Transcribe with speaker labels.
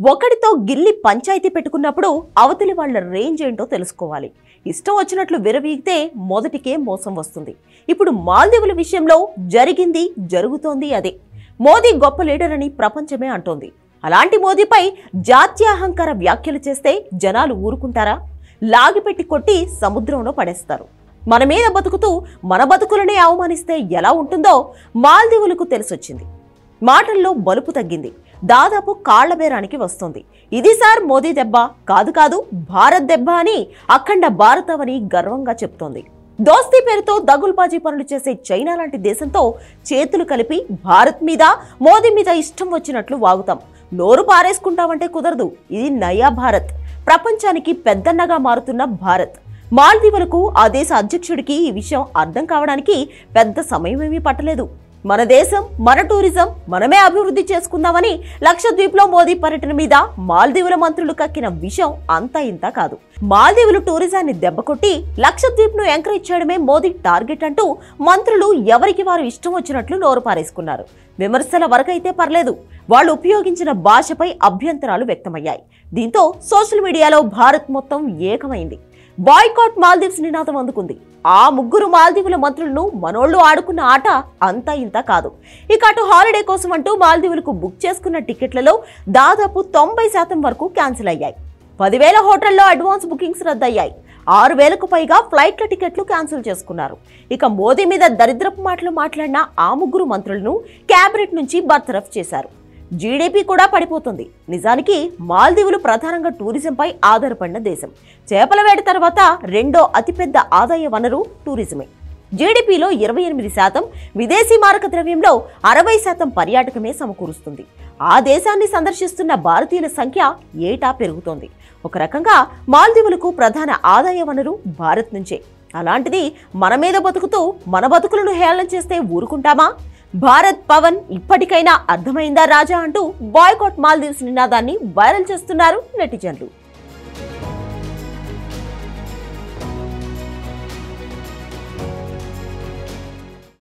Speaker 1: ఒకడితో గిల్లి పంచాయతీ పెట్టుకున్నప్పుడు అవతలి వాళ్ళ రేంజ్ ఏంటో తెలుసుకోవాలి. ఇష్టం వచ్చినట్లు విరవీగితే మొదటికే మోసం వస్తుంది. ఇప్పుడు మాల్దీవుల విషయంలో జరిగింది జరుగుతోంది అదే. మోదీ గొప్ప లీడర్ అని ప్రపంచమే అంటోంది. అలాంటి మోదీపై జాత్యాహంకార వ్యాఖ్యలు చేస్తే జనాలు ఊరుకుంటారా? లాగిపెట్టి కొట్టి సముద్రంలో పడేస్తారు. మన మీద బతుకుతూ మన బతుకులనే అవమానిస్తే ఎలా ఉంటుందో మాల్దీవులకు తెలిసొచ్చింది. మాటల్లో బలుపు తగ్గింది. దాదాపు కాళ్ళ బేరానికి వస్తుంది. ఇది సార్ మోదీ దెబ్బ. కాదు కాదు భారత్ దెబ్బ అని అఖండ భారతవని గర్వంగా చెప్తోంది. దోస్తీ పేరుతో దగుల్బాజీ పనులు చేసే చైనా లాంటి దేశంతో చేతులు కలిపి భారత్ మీద మోదీ మీద ఇష్టం వచ్చినట్లు వాగుతాం. నోరు పారేసుకుంటామంటే కుదరదు. ఇది నయా భారత్. ప్రపంచానికి పెద్దన్నగా మారుతున్న భారత్. మాల్దీవులకు ఆ దేశ అధ్యక్షుడికి ఈ విషయం అర్థం కావడానికి పెద్ద సమయం ఏమీ పట్టలేదు. మన దేశం మన టూరిజం మనమే అభివృద్ధి చేసుకుందామని లక్షద్వీప్లో మోదీ పర్యటన మీద మాల్దీవుల మంత్రులు కక్కిన విషయం అంతా ఇంత కాదు. మాల్దీవులు టూరిజాన్ని దెబ్బకొట్టి లక్షద్వీప్ను ఎంకరేజ్ చేయడమే మోదీ టార్గెట్ అంటూ మంత్రులు ఎవరికి వారు ఇష్టం వచ్చినట్లు నోరు పారేసుకున్నారు. విమర్శల వరకైతే పర్లేదు. వాళ్ళు ఉపయోగించిన భాషపై అభ్యంతరాలు వ్యక్తమయ్యాయి. దీంతో సోషల్ మీడియాలో భారత్ మొత్తం ఏకమైంది. బాయ్కాట్ మాల్దీవ్స్ నినాదం అందుకుంది. ఆ ముగ్గురు మాల్దీవుల మంత్రులను మనోళ్ళు ఆడుకున్న ఆట అంతా ఇంత కాదు. ఇక అటు హాలిడే కోసం అంటూ మాల్దీవులకు బుక్ చేసుకున్న టికెట్లలో దాదాపు తొంభై శాతం వరకు క్యాన్సిల్ అయ్యాయి. పదివేల హోటల్లో అడ్వాన్స్ బుకింగ్స్ రద్దయ్యాయి. ఆరు వేలకు పైగా ఫ్లైట్ల టికెట్లు క్యాన్సిల్ చేసుకున్నారు. ఇక మోదీ మీద దరిద్రపు మాటలు మాట్లాడిన ఆ ముగ్గురు మంత్రులను క్యాబినెట్ నుంచి బర్తరఫ్ చేశారు. జీడీపీ కూడా పడిపోతుంది. నిజానికి మాల్దీవులు ప్రధానంగా టూరిజంపై ఆధారపడిన దేశం. చేపల వేట తర్వాత రెండో అతిపెద్ద ఆదాయ వనరు టూరిజమే. జీడీపీలో ఇరవై ఎనిమిది శాతం విదేశీ మారక ద్రవ్యంలో అరవై శాతం పర్యాటకమే సమకూరుస్తుంది. ఆ దేశాన్ని సందర్శిస్తున్న భారతీయుల సంఖ్య ఏటా పెరుగుతోంది. ఒక రకంగా మాల్దీవులకు ప్రధాన ఆదాయ వనరు భారత్ నుంచే. అలాంటిది మన మీద బతుకుతూ మన బతుకులను హేళన చేస్తే ఊరుకుంటామా? భారత్ పవన్ ఇప్పటికైనా అర్థమైందా రాజా అంటూ బాయ్కాట్ మాల్దీవ్స్ నినాదాన్ని వైరల్ చేస్తున్నారు నెటిజన్లు.